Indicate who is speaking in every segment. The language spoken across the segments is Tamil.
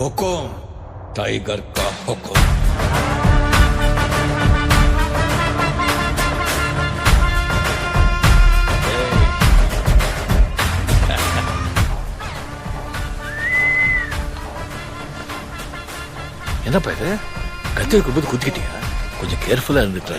Speaker 1: हुकुम टाइगर का हुकुम
Speaker 2: என்னப்பா இது கத்தி வைக்கும்போது குத்திக்கிட்டியா கொஞ்சம் கேர்ஃபுல்லா இருந்துட்டா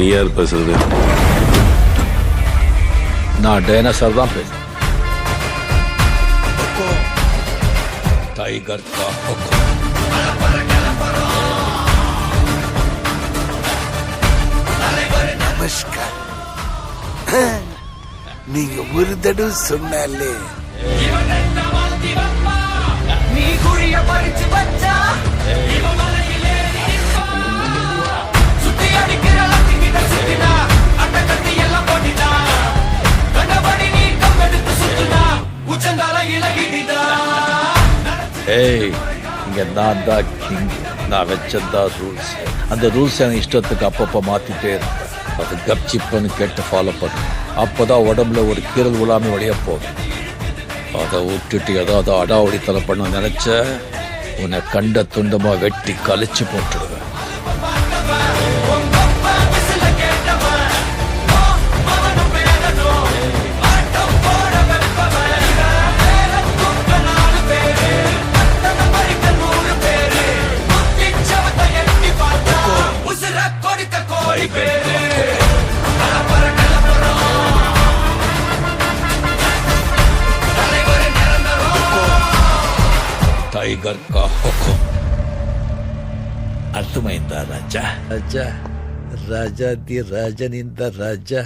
Speaker 3: நீ யார் பேசுறது?
Speaker 2: நான் டைனோசர் தான் பேசுறேன்
Speaker 1: டைகர்
Speaker 4: நமஸ்கார். நீங்க ஒரு தடவை சொன்னாலே
Speaker 2: ஏய் இங்கே நான் தான் கிங் நான் வச்சதான் ரூல்ஸ் அந்த ரூல்ஸ் எனக்கு இஷ்டத்துக்கு அப்பப்போ மாற்றிட்டே இருந்தேன் அது கப்சிப்புன்னு கேட்டு ஃபாலோ பண்ணு. அப்போதான் உடம்புல ஒரு கீரல் விழாம வழிய போகும். அதை விட்டுட்டு ஏதாவது அடாவடித்தலை பண்ண நினச்ச உன்னை கண்ட துண்டமாக வெட்டி கழிச்சு போட்டுடுவேன்.
Speaker 1: टाइगर अर्थम राजा।
Speaker 2: अच्छा राजा दी राजन इन राजा।